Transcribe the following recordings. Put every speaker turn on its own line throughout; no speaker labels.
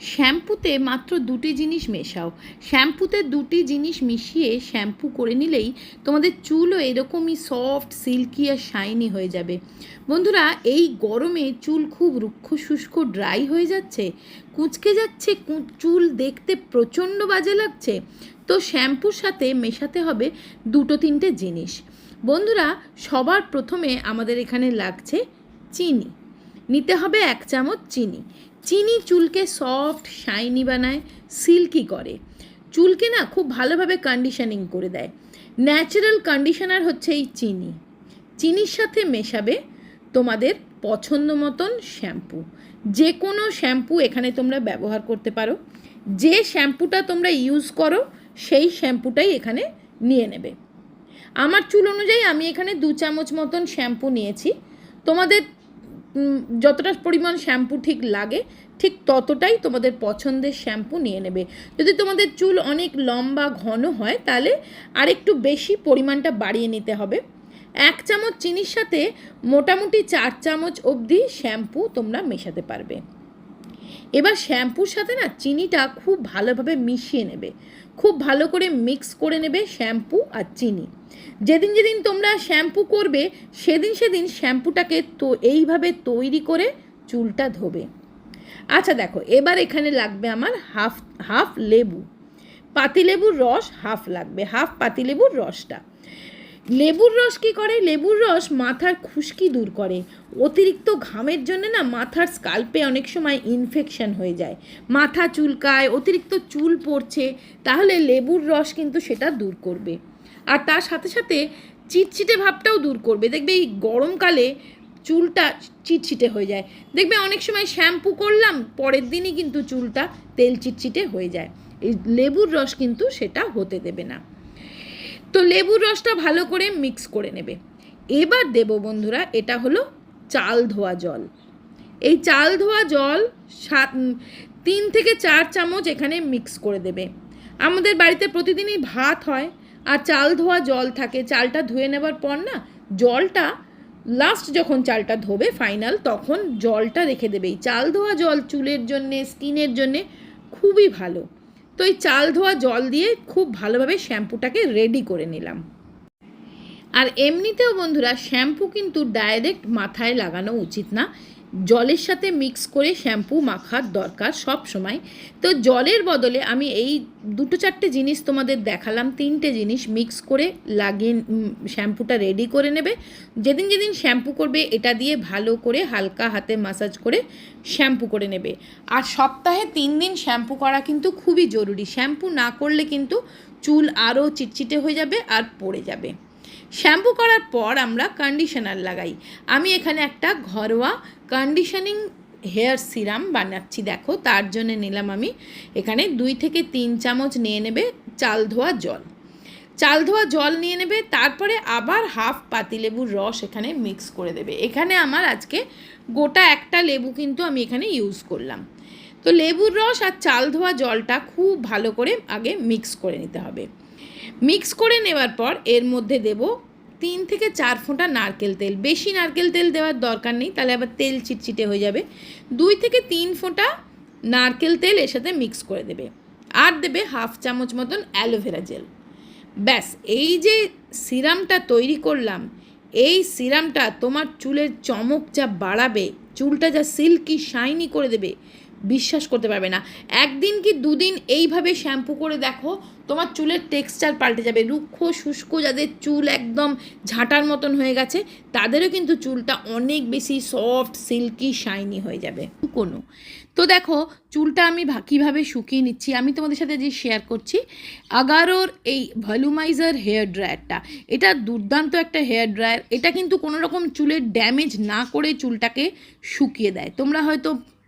শ্যাম্পুতে মাত্র দুটি জিনিস মেশাও। শ্যাম্পুতে দুটি জিনিস মিশিয়ে শ্যাম্পু করে নিলেই তোমাদের চুলও এরকমই সফট সিল্কি আর শাইনি হয়ে যাবে। বন্ধুরা, এই গরমে চুল খুব রুক্ষ, শুষ্ক ড্রাই হয়ে যাচ্ছে। কুঁচকে যাচ্ছে চুল দেখতে প্রচণ্ড বাজে লাগছে। তো শ্যাম্পুর সাথে মেশাতে হবে দুটো তিনটে জিনিস। বন্ধুরা, সবার প্রথমে আমাদের এখানে লাগছে চিনি। নিতে হবে এক চামচ চিনি। চিনি চুলকে সফট শাইনি বানায় সিল্কি করে। চুলকে না খুব ভালোভাবে কন্ডিশনিং করে দেয়। ন্যাচারাল কন্ডিশনার হচ্ছে এই চিনি। চিনির সাথে মেশাবে তোমাদের পছন্দ মতন শ্যাম্পু যে কোনো শ্যাম্পু এখানে তোমরা ব্যবহার করতে পারো। যে শ্যাম্পুটা তোমরা ইউজ করো, সেই শ্যাম্পুটাই এখানে নিয়ে নেবে। আমার চুল অনুযায়ী আমি এখানে দু চামচ মতন শ্যাম্পু নিয়েছি। তোমাদের যতটা পরিমাণ শ্যাম্পু ঠিক লাগে, ঠিক ততটাই তোমাদের পছন্দের শ্যাম্পু নিয়ে নেবে। যদি তোমাদের চুল অনেক লম্বা, ঘন হয়, তাহলে আরেকটু বেশি পরিমাণটা বাড়িয়ে নিতে হবে। এক চামচ চিনির সাথে মোটামুটি চার চামচ অবধি শ্যাম্পু তোমরা মেশাতে পারবে। এবার শ্যাম্পুর সাথে না চিনিটা খুব ভালোভাবে মিশিয়ে নেবে। খুব ভালো করে মিক্স করে নেবে শ্যাম্পু আর চিনি। যেদিন যেদিন তোমরা শ্যাম্পু করবে, সেদিন সেদিন শ্যাম্পুটাকে তো এইভাবে তৈরি করে চুলটা ধোবে। আচ্ছা দেখো, এবার এখানে লাগবে আমার হাফ হাফ লেবু। পাতিলেবুর রস হাফ লাগবে, হাফ পাতিলেবুর রসটা। লেবুর রস কী করে? লেবুর রস মাথার খুশকি দূর করে। অতিরিক্ত ঘামের জন্য না মাথার স্কাল্পে অনেক সময় ইনফেকশন হয়ে যায়। মাথা চুলকায়, অতিরিক্ত চুল পড়ছে, তাহলে লেবুর রস কিন্তু সেটা দূর করবে। আর তার সাথে সাথে চিটচিটে ভাবটাও দূর করবে। দেখবে এই গরমকালে চুলটা চিটচিটে হয়ে যায়। দেখবে অনেক সময় শ্যাম্পু করলাম, পরের দিনই কিন্তু চুলটা তেল চিটচিটে হয়ে যায়। এই লেবুর রস কিন্তু সেটা হতে দেবে না। তো লেবুর রসটা ভালো করে মিক্স করে নেবে। এবার দেব বন্ধুরা, এটা হলো চাল ধোয়া জল। এই চাল ধোয়া জল সাত, তিন থেকে চার চামচ এখানে মিক্স করে দেবে। আমাদের বাড়িতে প্রতিদিনই ভাত হয় আর চাল ধোয়া জল থাকে। চালটা ধুয়ে নেবার পর না, জলটা লাস্ট যখন চালটা ধোবে ফাইনাল তখন জলটা রেখে দেবে। এই চাল ধোয়া জল চুলের জন্যে, স্কিনের জন্যে খুবই ভালো। তো এই চাল ধোয়া জল দিয়ে খুব ভালোভাবে শ্যাম্পুটাকে রেডি করে নিলাম। আর এমনিতেও বন্ধুরা, শ্যাম্পু কিন্তু ডাইরেক্ট মাথায় লাগানো উচিত না। জলের সাথে মিক্স করে শ্যাম্পু মাখার দরকার সব সময়। তো জলের বদলে আমি এই দুটো চারটে জিনিস তোমাদের দেখালাম, তিনটে জিনিস মিক্স করে লাগিয়ে শ্যাম্পুটা রেডি করে নেবে। যেদিন যেদিন শ্যাম্পু করবে, এটা দিয়ে ভালো করে হালকা হাতে মাসাজ করে শ্যাম্পু করে নেবে। আর সপ্তাহে তিন দিন শ্যাম্পু করা কিন্তু খুবই জরুরি। শ্যাম্পু না করলে কিন্তু চুল আরও চিটচিটে হয়ে যাবে আর পড়ে যাবে। শ্যাম্পু করার পর আমরা কন্ডিশনার লাগাই। আমি এখানে একটা ঘরোয়া কন্ডিশনিং হেয়ার সিরাম বানাচ্ছি, দেখো, তার জন্য নিলাম আমি এখানে দুই থেকে তিন চামচ নিয়ে নেবে চাল ধোয়া জল। চাল ধোয়া জল নিয়ে নেবে, তারপরে আবার হাফ পাতিলেবুর রস এখানে মিক্স করে দেবে। এখানে আমার আজকে গোটা একটা লেবু কিন্তু আমি এখানে ইউজ করলাম। তো লেবুর রস আর চাল ধোয়া জলটা খুব ভালো করে আগে মিক্স করে নিতে হবে। মিক্স করে নেওয়ার পর এর মধ্যে দেব তিন থেকে চার ফোঁটা নারকেল তেল। বেশি নারকেল তেল দেওয়ার দরকার নেই, তাহলে আবার তেল চিটচিটে হয়ে যাবে। দুই থেকে তিন ফোঁটা নারকেল তেল এর সাথে মিক্স করে দেবে। আর দেবে হাফ চামচ মতন অ্যালোভেরা জেল ব্যাস, এই যে সিরামটা তৈরি করলাম, এই সিরামটা তোমার চুলের চমক যা বাড়াবে, চুলটা যা সিল্কি শাইনি করে দেবে বিশ্বাস করতে পারবে না। একদিন কি দুদিন এইভাবে শ্যাম্পু করে দেখো, তোমার চুলের টেক্সচার পাল্টে যাবে। রুক্ষ, শুষ্ক যাদের চুল একদম ঝাঁটার মতন হয়ে গেছে, তাদেরও কিন্তু চুলটা অনেক বেশি সফট, সিল্কি, শাইনি হয়ে যাবে। কোনো। তো দেখো, চুলটা আমি কীভাবে শুকিয়ে নিচ্ছি, আমি তোমাদের সাথে যে শেয়ার করছি, আগারোর এই ভলিউমাইজার হেয়ার ড্রায়ারটা এটা দুর্দান্ত একটা হেয়ার ড্রায়ার এটা কিন্তু কোনো রকম চুলের ড্যামেজ না করে চুলটাকে শুকিয়ে দেয়। তোমরা হয়তো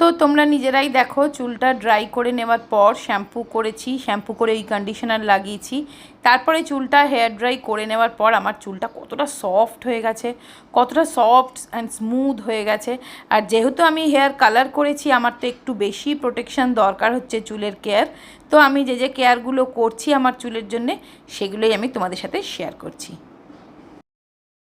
তো তোমরা নিজেরাই দেখো, চুলটা ড্রাই করে নেওয়ার পর শ্যাম্পু করেছি শ্যাম্পু করে এই কন্ডিশনার লাগিয়েছি। তারপরে চুলটা হেয়ার ড্রাই করে নেওয়ার পর আমার চুলটা কতটা সফট হয়ে গেছে, কতটা সফট অ্যান্ড স্মুথ হয়ে গেছে। আর যেহেতু আমি হেয়ার কালার করেছি, আমার তো একটু বেশি প্রোটেকশন দরকার হচ্ছে চুলের কেয়ার তো আমি যে যে কেয়ারগুলো করছি আমার চুলের জন্যে, সেগুলোই আমি তোমাদের সাথে শেয়ার করছি।